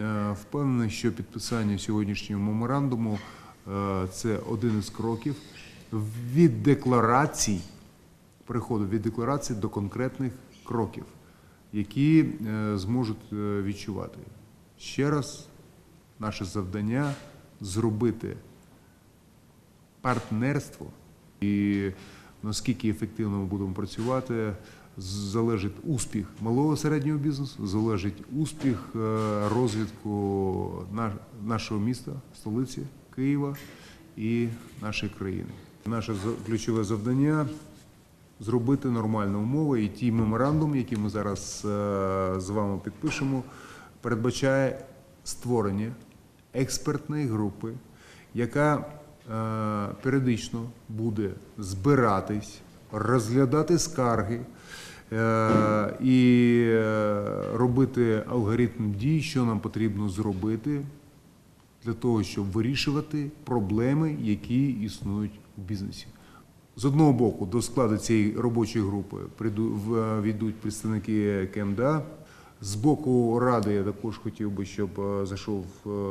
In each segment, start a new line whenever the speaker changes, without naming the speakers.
е, впевнений, що підписання сьогоднішнього меморандуму е, це один із кроків від декларацій, переходу від декларацій до конкретних кроків, які е, зможуть відчувати. Ще раз, наше завдання зробити партнерство і наскільки ефективно ми будемо працювати, залежить успіх малого середнього бізнесу, залежить успіх е, розвитку нашого міста, столиці Києва і нашої країни. Наше ключове завдання зробити нормальні умови, і ті меморандум, які ми зараз е, з вами підпишемо, передбачає створення експертної групи, яка е, періодично буде збиратись, розглядати скарги е, і е, робити алгоритм дій, що нам потрібно зробити для того, щоб вирішувати проблеми, які існують в бізнесі. З одного боку, до складу цієї робочої групи війдуть представники КМДА. З боку ради я також хотів би, щоб е, зайшов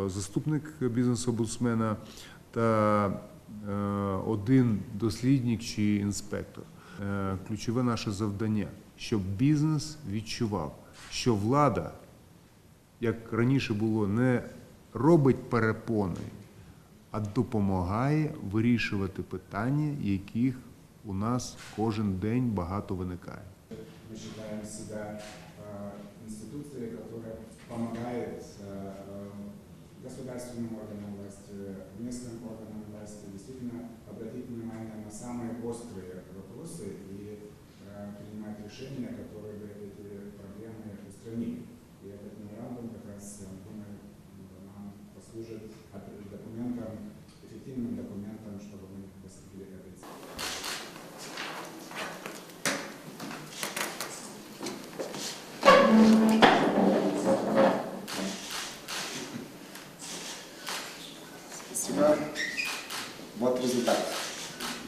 заступник бізнес-омбудсмена та один дослідник чи інспектор. Е, Ключове наше завдання, щоб бізнес відчував, що влада як раніше було, не робить перепони, а допомагає вирішувати питання, яких у нас кожен день багато виникає.
Мы считаем себя э, институцией, которая помогает э, э, государственным органам власти, местным органам власти действительно обратить внимание на самые острые решения, которые бы эти проблемы устранили. И этот меморандум как раз, думаю, нам послужит документом, эффективным документом, чтобы мы достигли этой цели.
Спасибо. Вот результат.